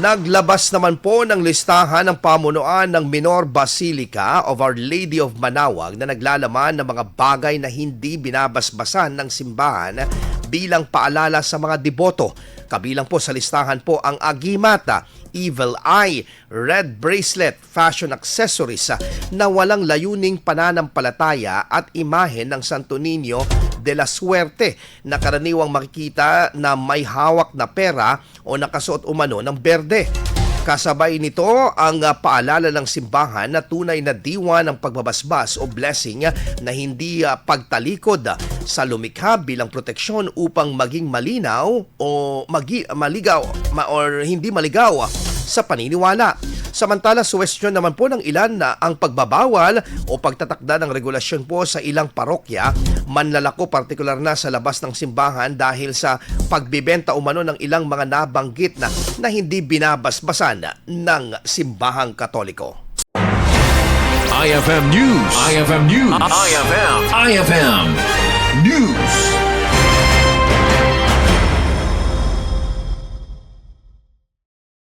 Naglabas naman po ng listahan ng pamunuan ng Minor Basilica of Our Lady of Manawag na naglalaman ng mga bagay na hindi binabasbasan ng simbahan bilang paalala sa mga deboto. Kabilang po sa listahan po ang agimata, evil eye, red bracelet, fashion accessories na walang layuning pananampalataya at imahe ng Santo Niño de la Suerte na karaniwang makikita na may hawak na pera o nakasuot umano ng berde. Kasabay nito ang ah, paalala ng simbahan na tunay na diwa ng pagbabasbas o blessing na hindi ah, pagtalikod sa lumikha bilang proteksyon upang maging malinaw o magi, maligaw ma, or hindi maligaw sa paniniwala. Samantala, suwestyon naman po ng ilan na ang pagbabawal o pagtatakda ng regulasyon po sa ilang parokya manlalako partikular na sa labas ng simbahan dahil sa pagbibenta umano ng ilang mga nabanggit na, na hindi binabasbasan ng simbahang katoliko. IFM News. IFM News. IFM. IFM News.